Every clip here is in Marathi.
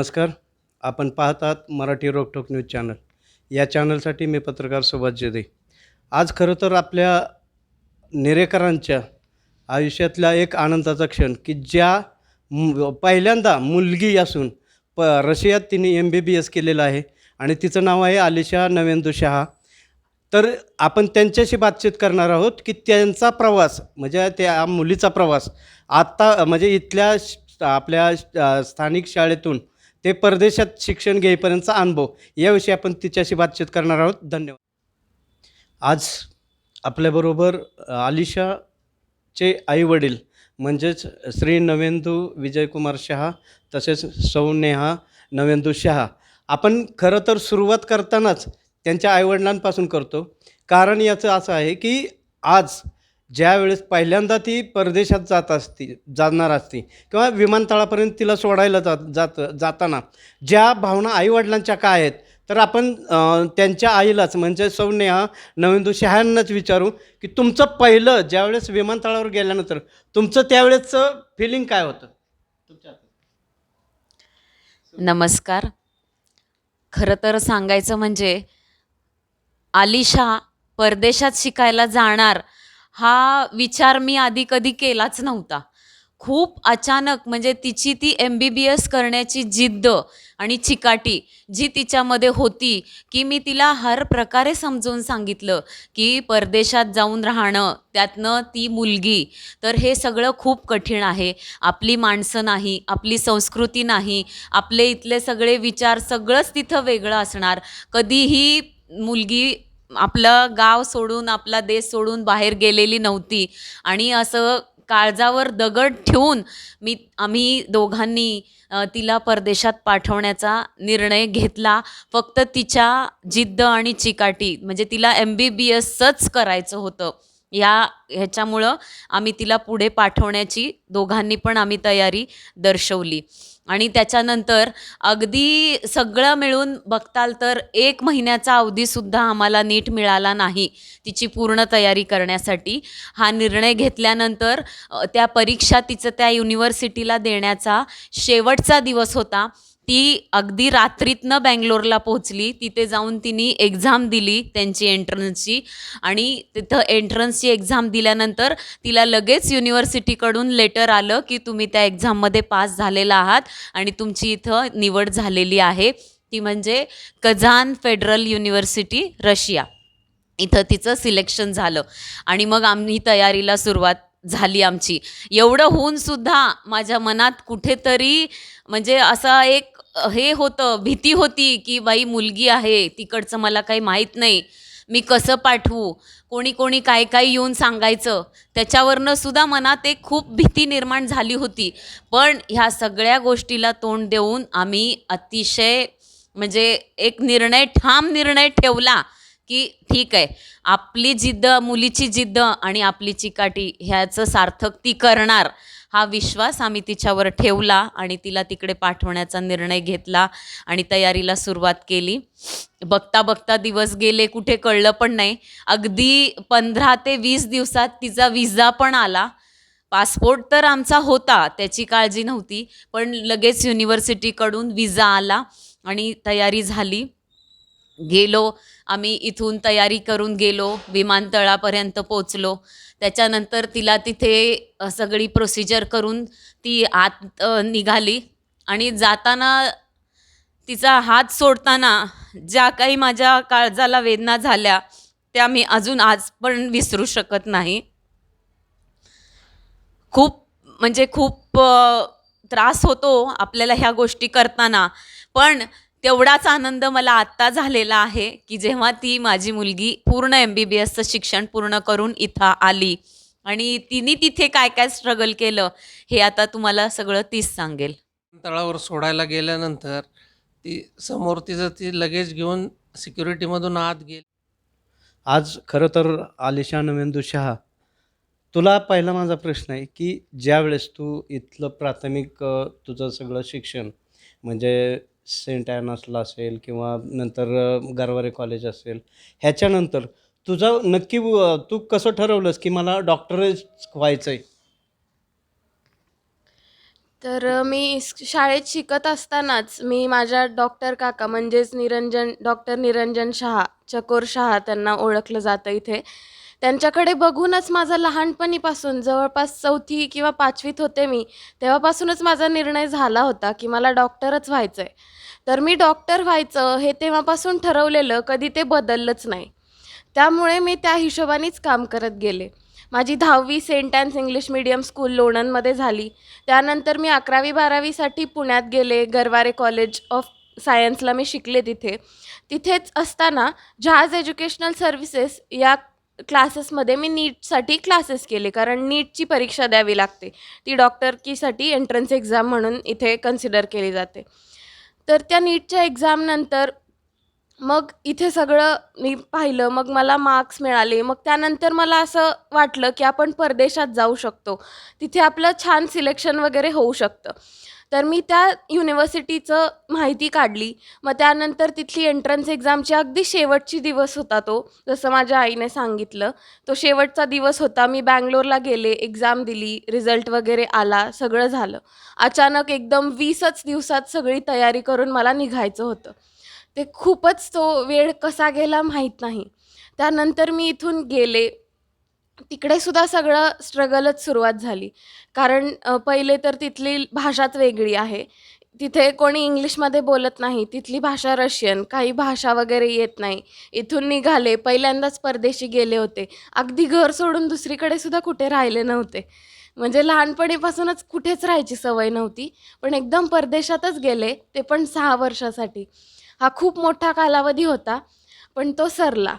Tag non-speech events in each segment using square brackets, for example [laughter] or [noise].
नमस्कार. आपण पाहतात मराठी रोकटोक न्यूज चॅनल या चॅनलसाठी मी पत्रकार सुभाष जेदे. आज खरं तर आपल्या नेरेकरांच्या आयुष्यातला एक आनंदाचा क्षण की ज्या मु- पहिल्यांदा मुलगी असून प रशियात तिने एम बी बी एस केलेलं आहे आणि तिचं नाव आहे आलिशा नवेंदू शहा. तर आपण त्यांच्याशी बातचीत करणार आहोत की त्यांचा प्रवास म्हणजे त्या मुलीचा प्रवास आत्ता म्हणजे इथल्या श- आपल्या स्थानिक शाळेतून ते परदेशात शिक्षण घेईपर्यंतचा अनुभव. याविषयी आपण तिच्याशी बातचीत करणार आहोत. धन्यवाद. आज आपल्याबरोबर आलिशाचे आईवडील म्हणजेच श्री नवेंदू विजयकुमार शहा तसेच सौ नेहा नवेंदू शहा. आपण खरं तर सुरुवात करतानाच त्यांच्या आईवडिलांपासून करतो. कारण याचं असं आहे की आज ज्यावेळेस पहिल्यांदा ती परदेशात जात असती जाणार असती किंवा विमानतळापर्यंत तिला सोडायला जात जात जाताना ज्या भावना आईवडिलांच्या काय आहेत? तर आपण त्यांच्या आईलाच म्हणजे सौनेहा नवीन नवेंदू शहांनाच विचारू की तुमचं पहिलं ज्यावेळेस विमानतळावर गेल्यानंतर तुमचं त्यावेळेसचं फिलिंग काय होतं? तुमच्या नमस्कार. खरं तर सांगायचं म्हणजे आलिशा परदेशात शिकायला जाणार हा विचार मी आधी कधी केलाच नव्हता. खूप अचानक म्हणजे तिची ती एम बी बी एस करण्याची जिद्द आणि चिकाटी जी तिच्यामध्ये होती की मी तिला हर प्रकारे समजून सांगितलं की परदेशात जाऊन राहणं त्यातनं ती मुलगी. तर हे सगळं खूप कठीण आहे. आपली माणसं नाही आपली संस्कृती नाही आपले इथले सगळे विचार सगळंच तिथं वेगळं असणार. कधीही मुलगी आपलं गाव सोडून आपला देश सोडून बाहेर गेलेली नव्हती. आणि असं काळजावर दगड ठेवून मी आम्ही दोघांनी तिला परदेशात पाठवण्याचा निर्णय घेतला. फक्त तिच्या जिद्द आणि चिकाटी म्हणजे तिला एम बी बी एसच करायचं होतं. या ह्याच्यामुळं आम्ही तिला पुढे पाठवण्याची दोघांनी पण आम्ही तयारी दर्शवली. आणि त्याच्यानंतर अगदी सगळं मिळून बघताल तर एक महिन्याचा अवधीसुद्धा आम्हाला नीट मिळाला नाही तिची पूर्ण तयारी करण्यासाठी. हा निर्णय घेतल्यानंतर त्या परीक्षा तिचं त्या युनिव्हर्सिटीला देण्याचा शेवटचा दिवस होता. ती अगदी रात्रीतनं बँगलोरला पोहोचली. तिथे जाऊन तिने एक्झाम दिली त्यांची एंट्रन्सची आणि तिथं एंट्रन्सची एक्झाम दिल्यानंतर तिला लगेच युनिव्हर्सिटीकडून लेटर आलं की तुम्ही त्या एक्झाममध्ये पास झालेला आहात आणि तुमची इथं निवड झालेली आहे. ती म्हणजे कझान फेडरल युनिव्हर्सिटी रशिया. इथं तिचं सिलेक्शन झालं. आणि मग आम्ही तयारीला सुरुवात झाली आमची. एवढं होऊन सुद्धा माझ्या मनात कुठेतरी म्हणजे असा एक हे होतं भीती होती की बाई मुलगी आहे तिकडचं मला काही माहीत नाही मी कसं पाठवू? कोणी कोणी काय काय येऊन सांगायचं? त्याच्यावरनं सुद्धा मनात एक खूप भीती निर्माण झाली होती. पण ह्या सगळ्या गोष्टीला तोंड देऊन आम्ही अतिशय म्हणजे एक निर्णय ठाम निर्णय ठेवला की ठीक आहे आपली जिद्द मुलीची जिद्द आणि आपली चिकाटी ह्याचं सार्थक ती करणार. हा विश्वास आम्ही तिच्यावर ठेवला आणि तिला तिकडे पाठवण्याचा निर्णय घेतला आणि तयारीला सुरुवात केली. बघता बघता दिवस गेले कुठे कळलं पण नाही. अगदी पंधरा ते वीस दिवसात तिचा विजा पण आला. पासपोर्ट तर आमचा होता त्याची काळजी नव्हती पण लगेच युनिव्हर्सिटीकडून विजा आला आणि तयारी झाली. गेलो आम्ही इथून तयारी करून गेलो विमानतळापर्यंत पोचलो त्याच्यानंतर तिला तिथे सगळी प्रोसिजर करून ती आत निघाली. आणि जाताना तिचा हात सोडताना ज्या काही माझ्या काळजाला वेदना झाल्या त्या मी अजून आज पण विसरू शकत नाही. खूप म्हणजे खूप त्रास होतो आपल्याला ह्या गोष्टी करताना. पण तेवढाच आनंद मला आत्ता झालेला आहे की जेव्हा ती माझी मुलगी पूर्ण एम बी बी एसचं शिक्षण पूर्ण करून इथं आली. आणि तिने तिथे काय काय स्ट्रगल केलं हे आता तुम्हाला सगळं तीच सांगेल. तळावर सोडायला गेल्यानंतर ती समोर तिचं ती लगेज घेऊन सिक्युरिटीमधून आत गेली. आज खरं तर आलिशा नवेंदू शहा तुला पहिला माझा प्रश्न आहे की ज्यावेळेस तू इथलं प्राथमिक अ, तुझं सगळं शिक्षण म्हणजे सेंट ॲनासला असेल किंवा नंतर गरवारे कॉलेज असेल ह्याच्यानंतर तुझा नक्की तू कसं ठरवलंस की मला डॉक्टरच व्हायचं आहे तर मी शाळेत शिकत असतानाच मी माझ्या डॉक्टर काका म्हणजेच निरंजन डॉक्टर निरंजन शहा चकोर शहा त्यांना ओळखलं जातं इथे. त्यांच्याकडे बघूनच माझा लहानपणीपासून जवळपास चौथी किंवा पाचवीत होते मी तेव्हापासूनच माझा निर्णय झाला होता की मला डॉक्टरच व्हायचं आहे तर मी डॉक्टर व्हायचं हे तेव्हापासून ठरवलेलं कधी ते बदललंच नाही. त्यामुळे मी त्या हिशोबानेच काम करत गेले. माझी दहावी सेंट अँड्स इंग्लिश मिडियम स्कूल लोणंदमध्ये झाली. त्यानंतर मी अकरावी बारावीसाठी पुण्यात गेले गरवारे कॉलेज ऑफ सायन्सला मी शिकले तिथे. तिथेच असताना जहाज एज्युकेशनल सर्व्हिसेस या क्लासेसमध्ये मी नीटसाठी क्लासेस केले कारण नीटची परीक्षा द्यावी लागते. ती डॉक्टरकीसाठी एंट्रन्स एक्झाम म्हणून इथे कन्सिडर केली जाते. तर त्या नीटच्या एक्झामनंतर मग इथे सगळं मी पाहिलं मग मला मार्क्स मिळाले मग त्यानंतर मला असं वाटलं की आपण परदेशात जाऊ शकतो. तिथे आपलं छान सिलेक्शन वगैरे होऊ शकतं. तर मी त्या युनिव्हर्सिटीचं माहिती काढली. मग त्यानंतर तिथली एंट्रन्स एक्झामची अगदी शेवटची दिवस होता तो जसं माझ्या आईने सांगितलं. तो शेवटचा दिवस होता मी बँगलोरला गेले एक्झाम दिली रिझल्ट वगैरे आला सगळं झालं. अचानक एकदम वीसच दिवसात सगळी तयारी करून मला निघायचं होतं. ते खूपच तो वेळ कसा गेला माहीत नाही. त्यानंतर मी इथून गेले तिकडे सुद्धा सगळं स्ट्रगलच सुरुवात झाली. कारण अ, पहिले तर तिथली भाषाच वेगळी आहे. तिथे कोणी इंग्लिशमध्ये बोलत नाही. तिथली भाषा रशियन. काही भाषा वगैरे येत नाही. इथून निघाले. पहिल्यांदाच परदेशी गेले होते. अगदी घर सोडून दुसरीकडे सुद्धा कुठे राहिले नव्हते. म्हणजे लहानपणीपासूनच कुठेच राहायची सवय नव्हती. पण एकदम परदेशातच गेले. ते पण सहा वर्षासाठी. हा खूप मोठा कालावधी होता. पण तो सरला.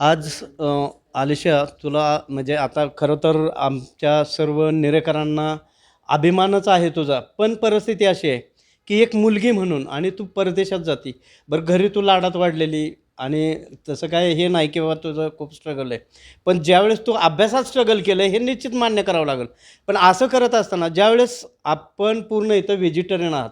आज आलिशा तुला म्हणजे आता खरं तर आमच्या सर्व निरेकरांना अभिमानच आहे तुझा पण परिस्थिती अशी आहे की एक मुलगी म्हणून आणि तू परदेशात जाती. बरं घरी तू लाडात वाढलेली आणि तसं काय हे नाही की बाबा तुझं खूप स्ट्रगल आहे. पण ज्यावेळेस तू अभ्यासात स्ट्रगल केलं हे निश्चित मान्य करावं लागेल. पण असं करत असताना ज्यावेळेस आपण पूर्ण इथं व्हेजिटेरियन आहात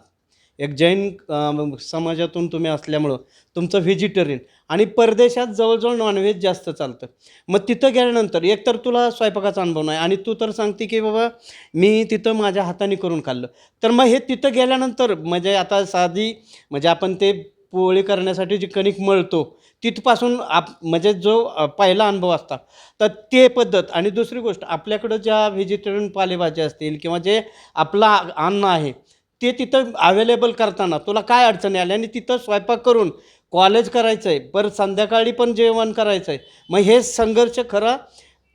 एक जैन समाजातून तुम्ही असल्यामुळं तुमचं व्हेजिटेरियन. आणि परदेशात जवळजवळ नॉनव्हेज जास्त चालतं. मग तिथं गेल्यानंतर एकतर तुला स्वयंपाकाचा अनुभव नाही आणि तू तर सांगते की बाबा मी तिथं माझ्या हाताने करून खाल्लं. तर मग हे तिथं गेल्यानंतर म्हणजे आता साधी म्हणजे आपण ते पोळी करण्यासाठी जी कणिक मळतो तिथपासून आप म्हणजे जो पहिला अनुभव असता तर ते पद्धत. आणि दुसरी गोष्ट आपल्याकडं ज्या व्हेजिटेरियन पालेभाज्या असतील किंवा जे आपला अन्न आहे ते तिथं अवेलेबल करताना तुला काय अडचणी आल्या आणि तिथं स्वयंपाक करून कॉलेज करायचं आहे परत संध्याकाळी पण जेवण करायचं आहे मग हे संघर्ष खरा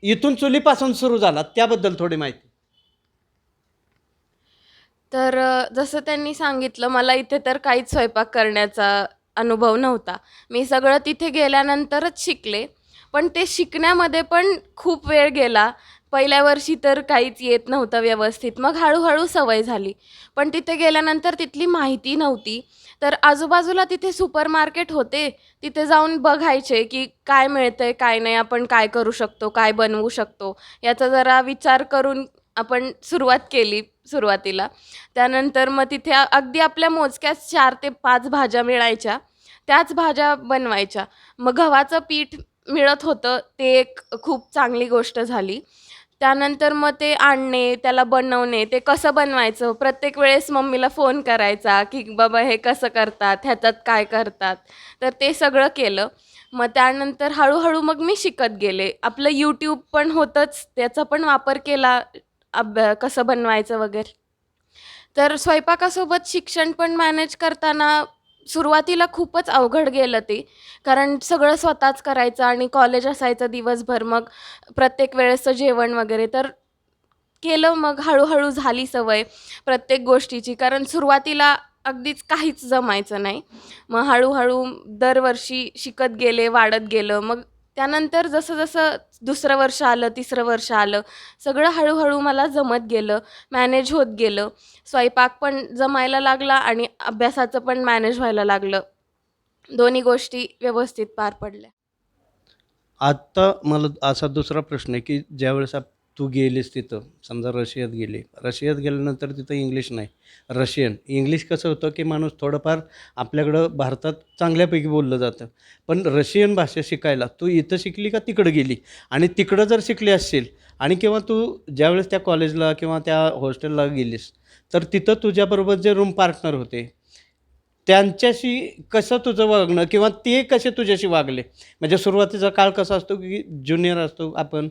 इथून चुलीपासून सुरू झाला त्याबद्दल थोडी माहिती. तर जसं त्यांनी सांगितलं मला इथे तर काहीच स्वयंपाक करण्याचा अनुभव नव्हता. मी सगळं तिथे गेल्यानंतरच शिकले. पण ते शिकण्यामध्ये पण खूप वेळ गेला. पहिल्या वर्षी तर काहीच येत नव्हतं व्यवस्थित. मग हळूहळू सवय झाली. पण तिथे गेल्यानंतर तिथली माहिती नव्हती. तर आजूबाजूला तिथे सुपर मार्केट होते. तिथे जाऊन बघायचे की काय मिळतंय काय नाही आपण काय करू शकतो काय बनवू शकतो. याचा जरा विचार करून आपण सुरुवात केली सुरुवातीला. त्यानंतर मग तिथे अगदी आपल्या मोजक्याच चार ते पाच भाज्या मिळायच्या. त्याच भाज्या बनवायच्या. मग गव्हाचं पीठ मिळत होतं. ते एक खूप चांगली गोष्ट झाली. त्यानंतर मग ते आणणे त्याला बनवणे ते कसं बनवायचं? प्रत्येक वेळेस मम्मीला फोन करायचा की बाबा हे कसं करतात? ह्याच्यात काय करतात? तर ते सगळं केलं. मग त्यानंतर हळूहळू मग मी शिकत गेले. आपलं यूट्यूब पण होतंच. त्याचा पण वापर केला अभ्या कसं बनवायचं वगैरे. तर स्वयंपाकासोबत शिक्षण पण मॅनेज करताना सुरुवातीला खूपच अवघड गेलं ते. कारण सगळं स्वतःच करायचं आणि कॉलेज असायचं दिवसभर मग प्रत्येक वेळेसचं जेवण वगैरे. तर केलं मग हळूहळू झाली सवय प्रत्येक गोष्टीची. कारण सुरुवातीला अगदीच काहीच जमायचं नाही. मग हळूहळू दरवर्षी शिकत गेले वाढत गेलं. मग त्यानंतर जसं जसं दुसरं वर्ष आलं तिसरं वर्ष आलं सगळं हळूहळू मला जमत गेलं मॅनेज होत गेलं. स्वयंपाक पण जमायला लागला आणि अभ्यासाचं पण मॅनेज व्हायला लागलं. दोन्ही गोष्टी व्यवस्थित पार पडल्या. आत्ता मला असा दुसरा प्रश्न आहे की ज्यावेळेस आप तू गेलीस तिथं. समजा रशियात गेली. रशियात गेल्यानंतर तिथं इंग्लिश नाही. रशियन इंग्लिश कसं होतं की माणूस थोडंफार आपल्याकडं भारतात चांगल्यापैकी बोललं जातं. पण रशियन भाषा शिकायला तू इथं शिकली का तिकडं गेली? आणि तिकडं जर शिकली असशील आणि किंवा तू ज्यावेळेस त्या कॉलेजला किंवा त्या हॉस्टेलला गेलीस तर तिथं तुझ्याबरोबर जे रूम पार्टनर होते त्यांच्याशी कसं तुझं वागणं किंवा ते कसे तुझ्याशी वागले? म्हणजे सुरुवातीचा काळ कसा असतो की ज्युनियर असतो आपण?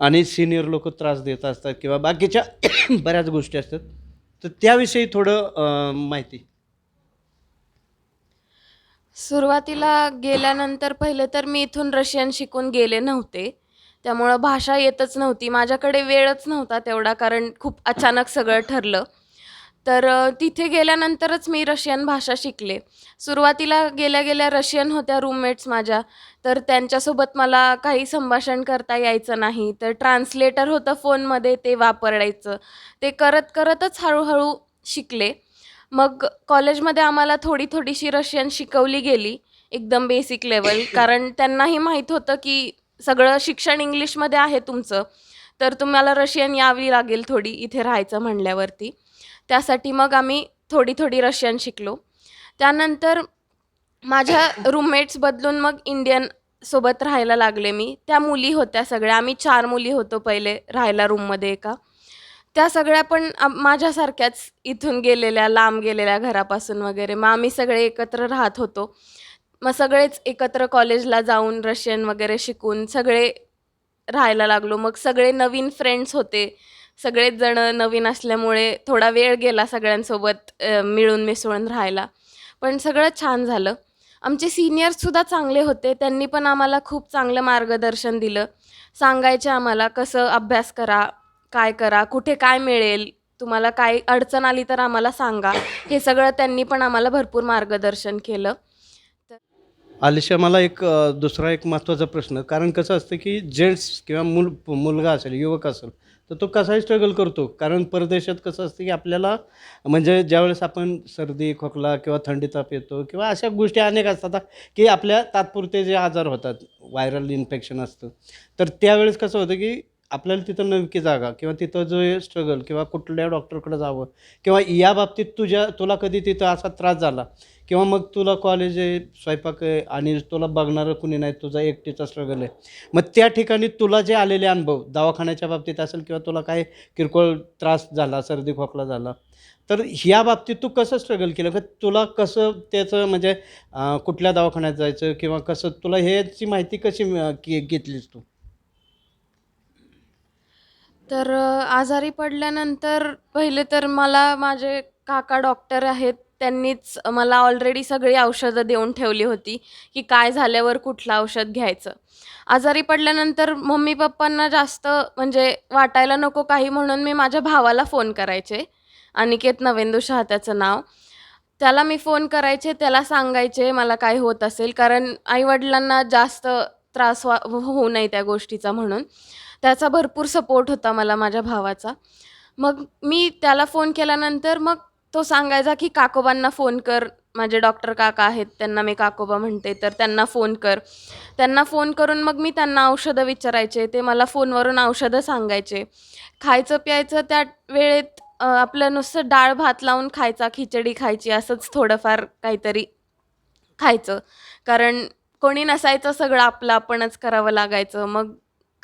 आणि सिनियर लोक त्रास देत असतात किंवा बाकीच्या [coughs] बऱ्याच गोष्टी असतात. तर त्याविषयी थोडं माहिती. सुरुवातीला गेल्यानंतर पहिले तर मी इथून रशियन शिकून गेले नव्हते. त्यामुळं भाषा येतच नव्हती. माझ्याकडे वेळच नव्हता तेवढा कारण खूप अचानक सगळं ठरलं. तर तिथे गेल्यानंतरच मी रशियन भाषा शिकले. सुरुवातीला गेल्या गेल्या रशियन होत्या रूममेट्स माझ्या. तर त्यांच्यासोबत मला काही संभाषण करता यायचं नाही. तर ट्रान्सलेटर होतं फोनमध्ये ते वापरायचं. ते करत करतच हळूहळू शिकले. मग कॉलेजमध्ये आम्हाला थोडी थोडीशी रशियन शिकवली गेली एकदम बेसिक लेवल कारण त्यांनाही माहीत होतं की सगळं शिक्षण इंग्लिशमध्ये आहे तुमचं. तर तुम्हाला रशियन यावी लागेल थोडी इथे राहायचं म्हणल्यावरती. त्यासाठी मग आम्ही थोडी थोडी रशियन शिकलो. त्यानंतर माझ्या रूममेट्स बदलून मग इंडियन सोबत राहायला लागले मी. त्या मुली होत्या सगळ्या. आम्ही चार मुली होतो पहिले राहायला रूममध्ये एका. त्या सगळ्या पण माझ्यासारख्याच इथून गेलेल्या लांब गेलेल्या घरापासून वगैरे. मग आम्ही सगळे एकत्र राहत होतो. मग सगळेच एकत्र कॉलेजला जाऊन रशियन वगैरे शिकून सगळे राहायला लागलो. मग सगळे नवीन फ्रेंड्स होते. सगळेच जण नवीन असल्यामुळे थोडा वेळ गेला सगळ्यांसोबत अ, मिळून मिसळून राहायला. पण सगळं छान झालं. आमचे सिनियर्ससुद्धा चांगले होते. त्यांनी पण आम्हाला खूप चांगलं मार्गदर्शन दिलं. सांगायचे आम्हाला कसं अभ्यास करा काय करा कुठे काय मिळेल तुम्हाला काय अडचण आली तर आम्हाला सांगा. हे सगळं त्यांनी पण आम्हाला भरपूर मार्गदर्शन केलं. आलिशा मला एक अ, दुसरा एक महत्त्वाचा प्रश्न. कारण कसं असतं की जेंट्स किंवा मुल मुलगा असेल युवक असेल तर तो कसाही स्ट्रगल करतो. कारण परदेशात कसं असतं की आपल्याला म्हणजे ज्यावेळेस आपण सर्दी खोकला किंवा थंडी ताप येतो किंवा अशा गोष्टी अनेक असतात की आपल्या तात्पुरते जे आजार होतात व्हायरल इन्फेक्शन असतं. तर त्यावेळेस कसं होतं की आपल्याला तिथं नवकी जागा किंवा तिथं जो स्ट्रगल किंवा कुठल्या डॉक्टरकडे जावं किंवा या बाबतीत तुझ्या तुला कधी तिथं असा त्रास झाला? किंवा मग तुला कॉलेज आहे स्वयंपाक आहे आणि तुला बघणारं कुणी नाही तुझा एकटीचा स्ट्रगल आहे. मग त्या ठिकाणी तुला जे आलेले अनुभव दवाखान्याच्या बाबतीत असेल किंवा तुला काय किरकोळ त्रास झाला सर्दी खोकला झाला तर ह्या बाबतीत तू कसं स्ट्रगल केलं? का तुला कसं त्याचं म्हणजे कुठल्या दवाखान्यात जायचं किंवा कसं तुला ह्याची माहिती कशी घेतलीस तू? तर आजारी पडल्यानंतर पहिले तर मला माझे काका डॉक्टर आहेत त्यांनीच मला ऑलरेडी सगळी औषधं देऊन ठेवली होती की काय झाल्यावर कुठलं औषध घ्यायचं. आजारी पडल्यानंतर मम्मी पप्पांना जास्त म्हणजे वाटायला नको काही म्हणून मी माझ्या भावाला फोन करायचे. अनिकेत नवेंदू शहा त्याचं नाव. त्याला मी फोन करायचे त्याला सांगायचे मला काय होत असेल कारण आईवडिलांना जास्त त्रास वा होऊ नये त्या गोष्टीचा म्हणून. त्याचा भरपूर सपोर्ट होता मला माझ्या भावाचा. मग मी त्याला फोन केल्यानंतर मग तो सांगायचा की काकोबांना फोन कर. माझे डॉक्टर काका आहेत त्यांना मी काकोबा म्हणते तर त्यांना फोन कर. त्यांना फोन करून मग मी त्यांना औषधं विचारायचे ते मला फोनवरून औषधं सांगायचे. खायचं प्यायचं त्या वेळेत आपलं नुसतं डाळ भात लावून खायचा खिचडी खायची असंच थोडंफार काहीतरी खायचं. कारण कोणी नसायचं सगळं आपलं आपणच करावं लागायचं. मग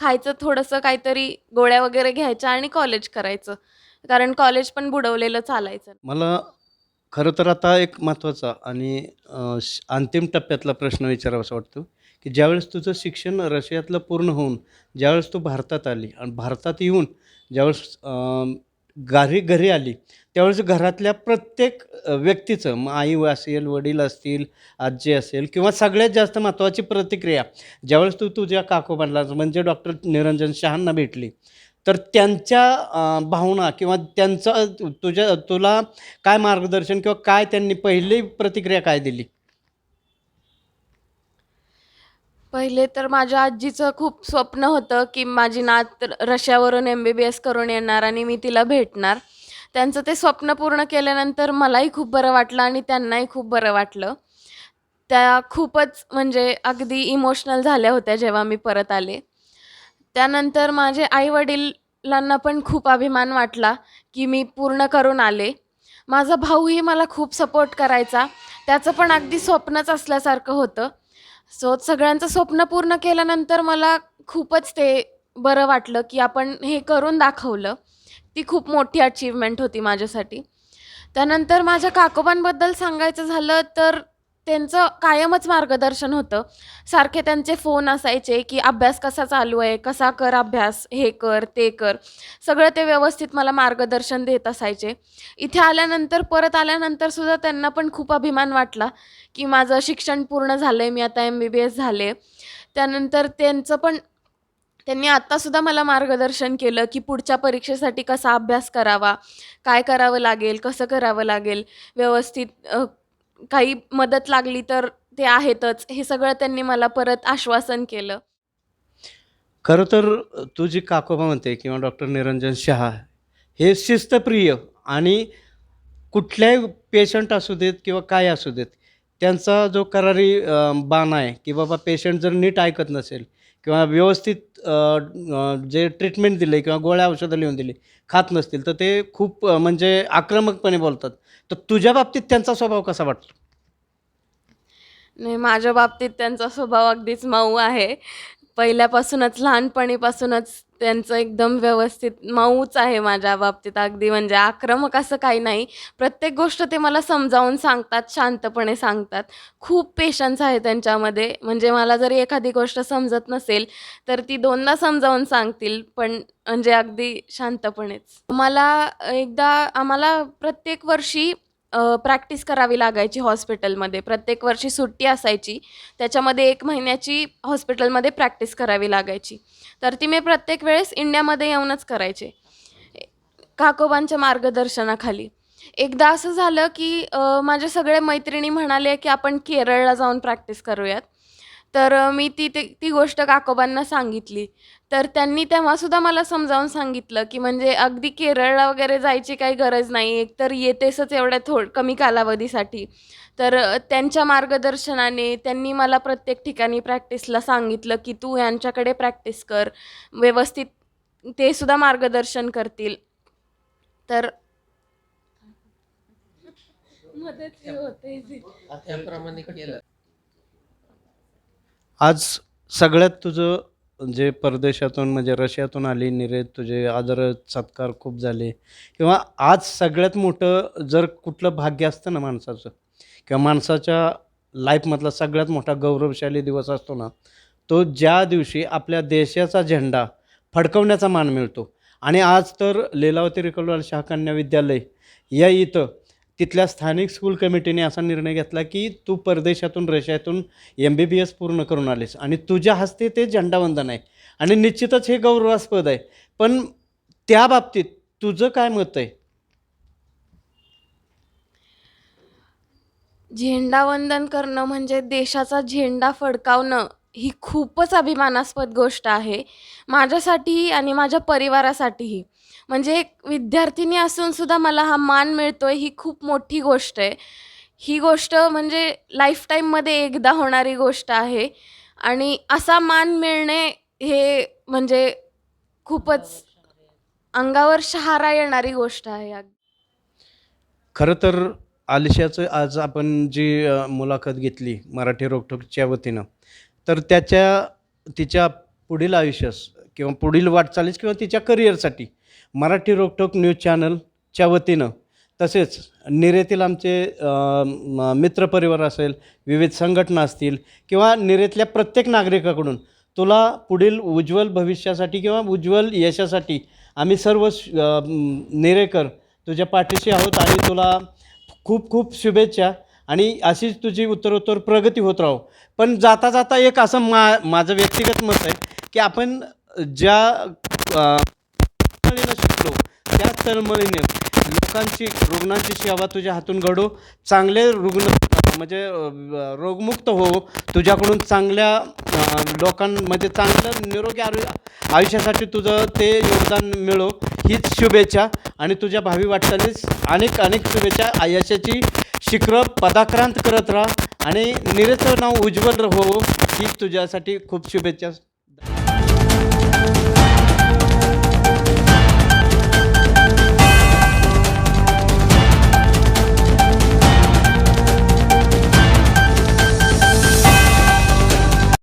खायचं थोडंसं काहीतरी गोळ्या वगैरे घ्यायच्या आणि कॉलेज करायचं. कारण कॉलेज पण बुडवलेलं चालायचं. मला खरं तर आता एक महत्त्वाचा आणि अ, श- अंतिम टप्प्यातला प्रश्न विचारावासा वाटतो की ज्यावेळेस तुझं शिक्षण रशियातलं पूर्ण होऊन ज्यावेळेस तू भारतात आली आणि भारतात येऊन ज्यावेळेस घरी घरी आली त्यावेळेस घरातल्या प्रत्येक व्यक्तीचं मग आई असेल वडील असतील आजी असेल किंवा सगळ्यात जास्त महत्त्वाची प्रतिक्रिया ज्यावेळेस तू तुझ्या काकोबांना म्हणजे डॉक्टर निरंजन शहांना भेटली तर त्यांच्या भावना किंवा त्यांचं तुझ्या तुला काय मार्गदर्शन किंवा काय त्यांनी पहिली प्रतिक्रिया काय दिली? पहिले तर माझ्या आजीचं खूप स्वप्न होतं की माझी नात रशियावरून एम बी बी एस करून येणार आणि मी तिला भेटणार. त्यांचं ते स्वप्न पूर्ण केल्यानंतर मलाही खूप बरं वाटलं आणि त्यांनाही खूप बरं वाटलं. त्या खूपच म्हणजे अगदी इमोशनल झाल्या होत्या जेव्हा मी परत आले. त्यानंतर माझे आईवडिलांना पण खूप अभिमान वाटला की मी पूर्ण करून आले. माझा भाऊही मला खूप सपोर्ट करायचा. त्याचं पण अगदी स्वप्नच असल्यासारखं होतं. सो सगळ्यांचं स्वप्न पूर्ण केल्यानंतर मला खूपच ते बरं वाटलं की आपण हे करून दाखवलं. ती खूप मोठी अचीवमेंट होती माझ्यासाठी. त्यानंतर माझ्या काकोबांबद्दल सांगायचं झालं तर त्यांचं कायमच मार्गदर्शन होतं. सारखे त्यांचे फोन असायचे की अभ्यास कसा चालू आहे? कसा कर अभ्यास? हे कर ते कर. सगळं ते व्यवस्थित मला मार्गदर्शन देत असायचे. इथे आल्यानंतर परत आल्यानंतर सुद्धा त्यांना पण खूप अभिमान वाटला की माझं शिक्षण पूर्ण झालं आहे मी आता एम बी बी एस झाले. त्यानंतर त्यांचं पण त्यांनी आत्तासुद्धा मला मार्गदर्शन केलं की पुढच्या परीक्षेसाठी कसा अभ्यास करावा? काय करावं लागेल? कसं करावं लागेल? व्यवस्थित अ, काही मदत लागली तर ते आहेतच. हे सगळं त्यांनी मला परत आश्वासन केलं. खरं तर तू जी काकोबा म्हणते किंवा डॉक्टर निरंजन शहा हे शिस्तप्रिय आणि कुठल्याही पेशंट असू देत किंवा काय असू देत त्यांचा जो करारी अं, बाण आहे की बाबा पेशंट जर नीट ऐकत नसेल किंवा व्यवस्थित जे ट्रीटमेंट दिले किंवा गोळ्या औषधं लिहून दिली खात नसतील तर ते खूप म्हणजे आक्रमकपणे बोलतात. तर तुझ्या बाबतीत त्यांचा स्वभाव कसा वाटतो? नाही माझ्या बाबतीत त्यांचा स्वभाव अगदीच मऊ आहे. पहिल्यापासूनच लहानपणीपासूनच त्यांचं एकदम व्यवस्थित मऊच आहे माझ्या बाबतीत. अगदी म्हणजे आक्रमक असं काही नाही. प्रत्येक गोष्ट ते मला समजावून सांगतात शांतपणे सांगतात. खूप पेशन्स आहे त्यांच्यामध्ये. म्हणजे मला जरी एखादी गोष्ट समजत नसेल तर ती दोनदा समजावून सांगतील पण म्हणजे अगदी शांतपणेच. मला एकदा आम्हाला प्रत्येक वर्षी प्रॅक्टिस करावी लागायची हॉस्पिटलमध्ये प्रत्येक वर्षी सुट्टी असायची. त्याच्यामध्ये एक महिन्याची हॉस्पिटलमध्ये प्रॅक्टिस करावी लागायची. तर ती मी प्रत्येक वेळेस इंडियामध्ये येऊनच करायचे. काकोबांच्या मार्गदर्शनाखाली. एकदा असं झालं की माझ्या माझे सगळे मैत्रिणी म्हणाले की आपण केरळला जाऊन प्रॅक्टिस करूयात. तर मी ती ते ती गोष्ट काकोबांना सांगितली. तर त्यांनी तेव्हासुद्धा मला समजावून सांगितलं की म्हणजे अगदी केरळला वगैरे जायची काही गरज नाही एकतर येतेसच एवढ्या थोड कमी कालावधीसाठी. तर त्यांच्या मार्गदर्शनाने त्यांनी मला प्रत्येक ठिकाणी प्रॅक्टिसला सांगितलं की तू यांच्याकडे प्रॅक्टिस कर व्यवस्थित ते सुद्धा मार्गदर्शन करतील. तर त्याप्रमाणे केलं. आज सगळ्यात तुझं जे परदेशातून म्हणजे रशियातून आली निरे तुझे आदर सत्कार खूप झाले. किंवा आज सगळ्यात मोठं जर कुठलं भाग्य असतं ना माणसाचं किंवा माणसाच्या लाईफमधला सगळ्यात मोठा गौरवशाली दिवस असतो ना तो ज्या दिवशी आपल्या देशाचा झेंडा फडकवण्याचा मान मिळतो. आणि आज तर लीलावती रिकलवाल शाह कन्या विद्यालय या इथं तिथल्या स्थानिक स्कूल कमिटीने असा निर्णय घेतला की तू परदेशातून रशियातून एम बी बी एस पूर्ण करून आलीस आणि तुझ्या हस्ते ते झेंडावंदन आहे. आणि निश्चितच हे गौरवास्पद आहे. पण त्या बाबतीत तुझं काय मत आहे? झेंडावंदन करणं म्हणजे देशाचा झेंडा फडकावणं ही खूपच अभिमानास्पद गोष्ट आहे. माझ्यासाठीही आणि माझ्या परिवारासाठीही. म्हणजे एक विद्यार्थिनी असून सुद्धा मला हा मान मिळतोय ही खूप मोठी गोष्ट आहे. ही गोष्ट म्हणजे लाईफटाईममध्ये एकदा होणारी गोष्ट आहे. आणि असा मान मिळणे हे म्हणजे खूपच अंगावर शहारा येणारी गोष्ट आहे खरं तर आलिशाचं आज आपण जी मुलाखत घेतली मराठी रोकटोकच्या वतीनं तर त्याच्या तिच्या पुढील आयुष्यास किंवा पुढील वाटचालीस किंवा तिच्या करिअरसाठी मराठी रोकटोक न्यूज चॅनलच्या वतीनं तसेच निरेतील आमचे मित्रपरिवार असेल विविध संघटना असतील किंवा निरेतल्या प्रत्येक नागरिकाकडून तुला पुढील उज्ज्वल भविष्यासाठी किंवा उज्ज्वल यशासाठी आम्ही सर्व श- निरेकर तुझ्या पाठीशी आहोत आणि तुला खूप खूप शुभेच्छा आणि अशीच तुझी उत्तरोत्तर प्रगती होत राहो. पण जाता जाता एक असं मा माझं व्यक्तिगत मत आहे की आपण ज्या तळमळीनं शिकलो. त्या तळमळीने लोकांची रुग्णांची सेवा तुझ्या हातून घडो. चांगले रुग्ण म्हणजे रोगमुक्त हो. तुझ्याकडून चांगल्या लोकां लोकांमध्ये चांगलं निरोगी आरु आयुष्यासाठी तुझं ते योगदान मिळो. हीच शुभेच्छा. आणि तुझ्या भावी वाटचालीस अनेक अनेक शुभेच्छा. आयुष्याची शिखरं पदाक्रांत करत राहा. आणि निरेचं नाव उज्ज्वल हो हीच तुझ्यासाठी खूप शुभेच्छा.